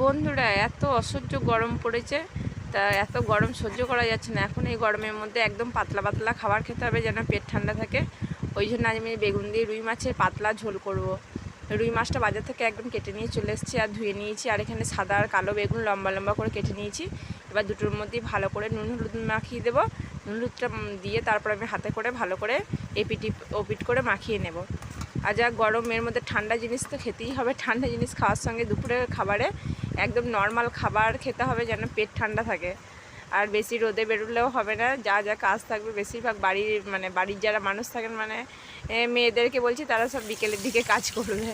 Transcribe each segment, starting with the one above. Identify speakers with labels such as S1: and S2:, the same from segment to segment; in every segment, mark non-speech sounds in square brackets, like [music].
S1: বন্ধুরা, এত অসহ্য গরম পড়েছে, তা এত গরম সহ্য করা যাচ্ছে না। এখন এই গরমের মধ্যে একদম পাতলা পাতলা খাবার খেতে হবে যেন পেট ঠান্ডা থাকে। ওই জন্য আজ আমি বেগুন দিয়ে রুই মাছের পাতলা ঝোল করব। রুই মাছটা বাজার থেকে একদম কেটে নিয়ে চলে এসেছি আর ধুয়ে নিয়েছি, আর এখানে সাদা আর কালো বেগুন লম্বা লম্বা করে কেটে নিয়েছি। এবার দুটোর মধ্যেই ভালো করে নুন হলুদ মাখিয়ে দেবো। নুন হলুদটা দিয়ে তারপর আমি হাতে করে ভালো করে এপিটি ওপিট করে মাখিয়ে নেব। আর যা গরমের মধ্যে ঠান্ডা জিনিস তো খেতেই হবে। ঠান্ডা জিনিস খাওয়ার সঙ্গে দুপুরের খাবারে একদম নর্মাল খাবার খেতে হবে যেন পেট ঠান্ডা থাকে। আর বেশি রোদে বেরোলেও হবে না, যা যা কাজ থাকবে বেশিরভাগ বাড়ির মানে বাড়ির যারা মানুষ থাকেন মানে মেয়েদেরকে বলছি তারা সব বিকেলের দিকে কাজ করবে।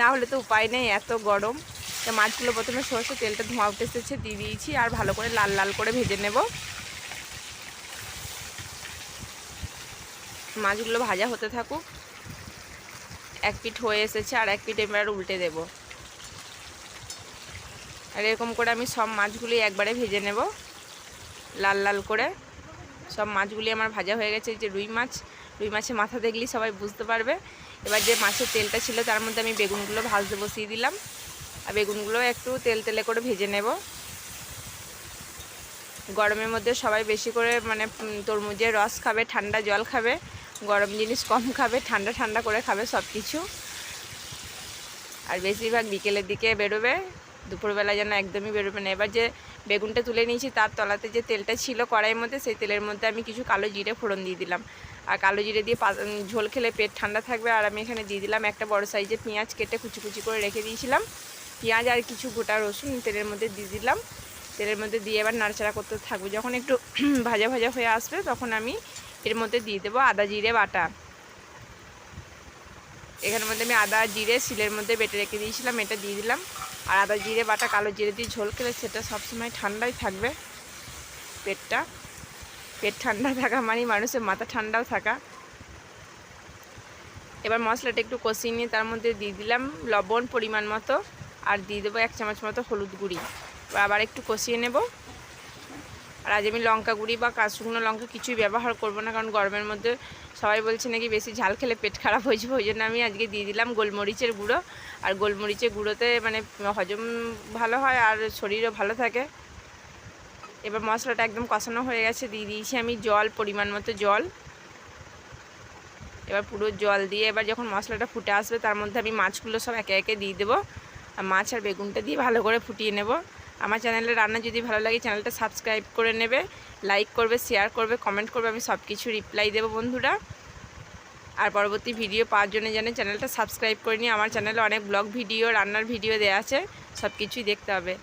S1: না হলে তো উপায় নেই, এত গরম। তো মাছগুলো প্রথমে সরষে তেলটা ধোঁয়া উঠে এসেছে, দিয়ে দিয়েছি, আর ভালো করে লাল লাল করে ভেজে নেব। মাছগুলো ভাজা হতে থাকুক। এক পিঠ হয়ে এসেছে আর এক পিঠ এবার উল্টে দেব। আর এরকম করে আমি সব মাছগুলি একবারে ভেজে নেব, লাল লাল করে। সব মাছগুলি আমার ভাজা হয়ে গেছে যে রুই মাছ। রুই মাছের মাথা দেখলেই সবাই বুঝতে পারবে। এবার যে মাছের তেলটা ছিল তার মধ্যে আমি বেগুনগুলো ভাজতে বসিয়ে দিলাম। আর বেগুনগুলো একটু তেল তেলে করে ভেজে নেব। গরমের মধ্যে সবাই বেশি করে মানে তরমুজের রস খাবে, ঠান্ডা জল খাবে, গরম জিনিস কম খাবে, ঠান্ডা ঠান্ডা করে খাবে সব কিছু আর বেশিরভাগ বিকেলের দিকে বেরোবে, দুপুরবেলা যেন একদমই বেরোবে না। এবার যে বেগুনটা তুলে নিয়েছি, তার তলাতে যে তেলটা ছিল কড়াইয়ের মধ্যে, সেই তেলের মধ্যে আমি কিছু কালো জিরে ফোড়ন দিয়ে দিলাম। আর কালো জিরে দিয়ে ঝোল খেলে পেট ঠান্ডা থাকবে। আর আমি এখানে দিয়ে দিলাম একটা বড় সাইজের পেঁয়াজ কেটে কুচি কুচি করে রেখে দিয়েছিলাম। পেঁয়াজ আর কিছু গোটা রসুন তেলের মধ্যে দিয়ে দিলাম। তেলের মধ্যে দিয়ে এবার নাড়াচাড়া করতে থাকব। যখন একটু [clears throat] ভাজা ভাজা হয়ে আসবে, তখন আমি এর মধ্যে দিয়ে দেবো আদা জিরে বাটা। এখানের মধ্যে আমি আদা, জিরে, শিলের মধ্যে বেটে রেখে দিয়েছিলাম, এটা দিয়ে দিলাম। আর আদা, জিরে, বাটা, কালো জিরে দিয়ে ঝোল খেলে সেটা সবসময় ঠান্ডাই থাকবে। পেটটা, পেট ঠান্ডা থাকা মানে মানুষের মাথা ঠান্ডাও থাকা। এবার মশলাটা একটু কষিয়ে নিয়ে তার মধ্যে দিয়ে দিলাম লবণ পরিমাণ মতো। আর দিয়ে দেবো এক চামচ মতো হলুদ গুঁড়ি। আবার একটু কষিয়ে নেব। আর আজ আমি লঙ্কা গুঁড়ি বা কাঁচ শুকনো লঙ্কা কিছুই ব্যবহার করব না, কারণ গরমের মধ্যে সবাই বলছে নাকি বেশি ঝাল খেলে পেট খারাপ হয়ে যাবে, ওই জন্য আমি আজকে দিয়ে দিলাম গোলমরিচের গুঁড়ো। আর গোলমরিচের গুঁড়োতে মানে হজম ভালো হয় আর শরীরও ভালো থাকে। এবার মশলাটা একদম কষানো হয়ে গেছে, দিয়ে দিয়েছি আমি জল, পরিমাণ মতো জল। এবার পুরো জল দিয়ে এবার যখন মশলাটা ফুটে আসবে, তার মধ্যে আমি মাছগুলো সব একে একে দিয়ে দেবো। আর মাছ আর বেগুনটা দিয়ে ভালো করে ফুটিয়ে নেব। আমার চ্যানেলের রান্না যদি ভালো লাগে, চ্যানেলটা সাবস্ক্রাইব করে নেবে লাইক করবে শেয়ার করবে কমেন্ট করবে, আমি সব কিছু রিপ্লাই দেবো বন্ধুরা। আর পরবর্তী ভিডিও পাওয়ার জন্য যেন চ্যানেলটা সাবস্ক্রাইব করে নিয়ে আমার চ্যানেলে অনেক ব্লগ ভিডিও রান্নার ভিডিও দেওয়া আছে সব কিছুই দেখতে হবে।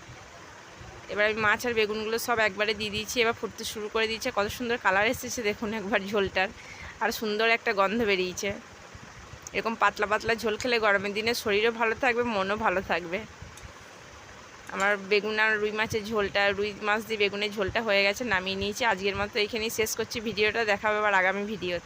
S1: এবার আমি মাছ আর বেগুনগুলো সব একবারে দিয়ে দিয়েছি, এবার ফুটতে শুরু করে দিয়েছে। কত সুন্দর কালার এসেছে দেখুন একবার ঝোলটার, আর সুন্দর একটা গন্ধ বেরিয়েছে। এরকম পাতলা পাতলা ঝোল খেলে গরমের দিনে শরীরও ভালো থাকবে, মনও ভালো থাকবে। আমার বেগুন আর রুই মাছের ঝোলটা, রুই মাছ দিয়ে বেগুনের ঝোলটা হয়ে গেছে, নামিয়ে নিয়েছি। আজকের মতো এইখানেই শেষ করছি। ভিডিওটা দেখাবে আবার আগামী ভিডিও